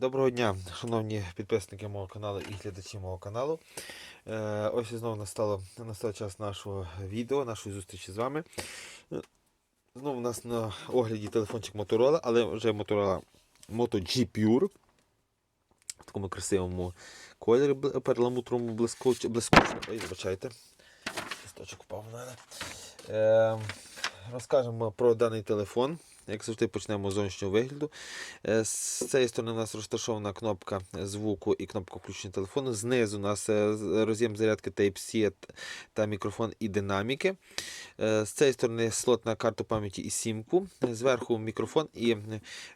Доброго дня, шановні підписники мого каналу і глядачі мого каналу. Е, Ось і знову настало, настав час нашого відео, нашої зустрічі з вами. Е, Знову у нас на огляді телефончик Motorola, але вже Motorola Moto G Pure. В такому красивому кольорі перламутровому блискуч- блискучому. Ой, вибачайте. Листочок впав в мене. Е, розкажемо про даний телефон. Як завжди, почнемо з зовнішнього вигляду. Е, З цієї сторони у нас розташована кнопка звуку і кнопка включення телефону. Знизу у нас е, роз'єм зарядки Type-C та мікрофон і динаміки. Е, З цієї сторони слот на карту пам'яті і сімку. Зверху мікрофон і е,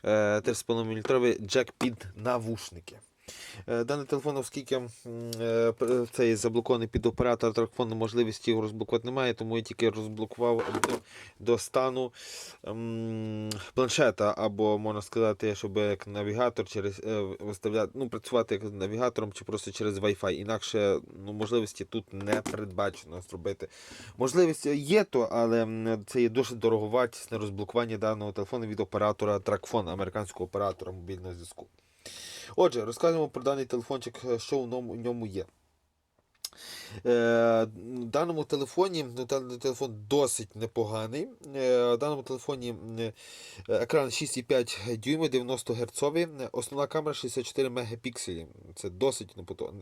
3,5 мм джек під навушники. Е, Даний телефон, оскільки е, цей заблокований під оператор телефону, можливості його розблокувати немає, тому я тільки розблокував до, стану планшета, або можна сказати, щоб як навігатор через е, виставляти, ну, працювати як навігатором чи просто через Wi-Fi. Інакше ну, можливості тут не передбачено зробити. Можливість є то, але це є дуже дороговартісне розблокування даного телефону від оператора Тракфон, американського оператора мобільного зв'язку. Отже, розказуємо про даний телефончик, е, що в ньому, є. Е, в даному телефоні ну, телефон досить непоганий. Е, в даному телефоні екран 6,5 дюйма, 90 Гц. Основна камера 64 мегапікселі. Це досить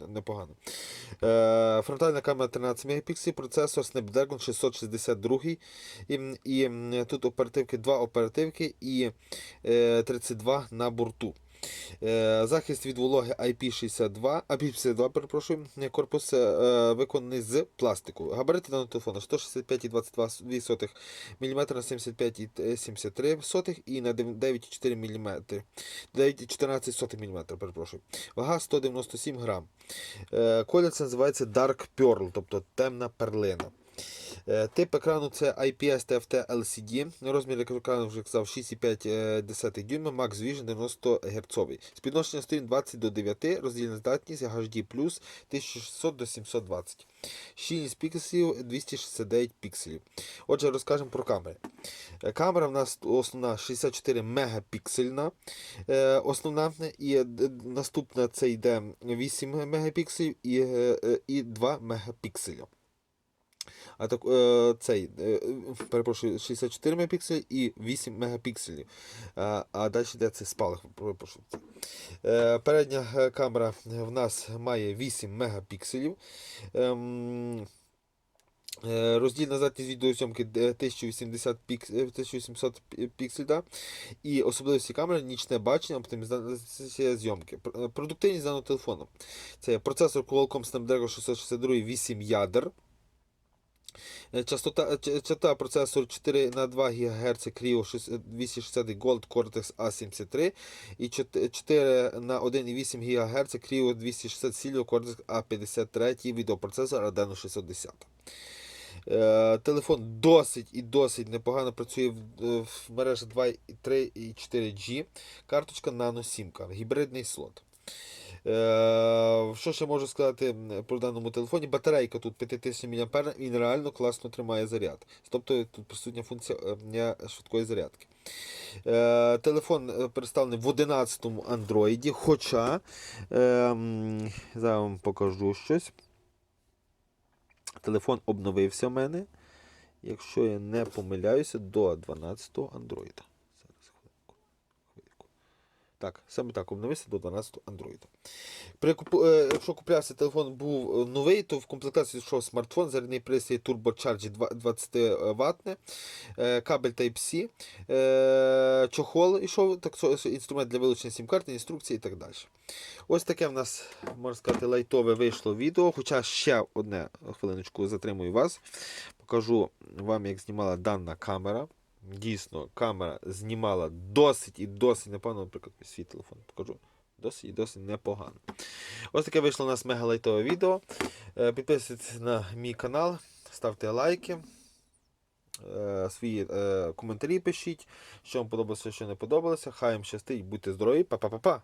непогано. Фронтальна камера 13 мегапікселів, процесор Snapdragon 662. І, і тут оперативки, два оперативки і е, 32 на борту. Е, Захист від вологи IP62, IP52, перепрошую, корпус е, виконаний з пластику. Габарити даного телефону 165,22 мм на 75,73 і на 9,4 мм. 9,14 мм, перепрошую. Вага 197 грам. Е, Колір це називається Dark Pearl, тобто темна перлина. Е, Тип екрану це IPS TFT LCD. Розмір екрану вже казав 6,5 дюйма, Max Vision 90 Гц. Спідношення сторін 20 до 9, роздільна здатність HD 1600 до 720. Щільність пікселів 269 пікселів. Отже, розкажемо про камери. Е, Камера в нас основна 64 мегапіксельна. е, Основна і е, наступна це йде 8 мегапікселів е, е, і 2 мегапікселя. А так, е, цей, е, перепрошую, 64 мегапікселі і 8 мегапікселів. А, а далі йде це спалах. Перепрошую. Е, передня е, камера в нас має 8 мегапікселів. Ем, е, Роздільна здатність відеозйомки де 1080 пікс, е, 1800 піксель, да? і особливості камери нічне бачення, оптимізація зйомки. Е, Продуктивність даного телефону. Це процесор Qualcomm Snapdragon 662 8 ядер. Е, Частота, е, частота процесору 4 на 2 ГГц Creo 6- 260 Gold Cortex A73 і 4 на 1,8 ГГц Creo 260 Silvio Cortex A53 відеопроцесор Adreno 610. Е, Телефон досить і досить непогано працює в, е, в мережі 2,3 і 4G. Карточка Nano 7, гібридний слот. Е, що ще можу сказати про даному телефоні? Батарейка тут 5000 мАh, він реально класно тримає заряд. Тобто тут присутня функція е, швидкої зарядки. Е, телефон е, представлений в 11-му Android, хоча е, зараз вам покажу щось. Телефон обновився в мене, якщо я не помиляюся, до 12-го Android. Так, саме так, обновився до 12 Android. При е, якщо куплявся телефон був е, новий, то в комплектації йшов смартфон, зарядний пристрій TurboCharge 20 Вт, кабель Type-C, е, чохол йшов, так, інструмент для вилучення сім-карти, інструкції і так далі. Ось таке в нас, можна сказати, лайтове вийшло відео. Хоча ще одне хвилиночку затримую вас. Покажу вам, як знімала дана камера. Дійсно, камера знімала досить і досить непогано, наприклад, свій телефон покажу. Досить і досить непогано. Ось таке вийшло у нас мегалайтове відео. Е, Підписуйтесь на мій канал, ставте лайки. е, Свої е, коментарі пишіть, що вам подобалося, що не подобалося. Хай вам щастить, будьте здорові, па-па-па-па!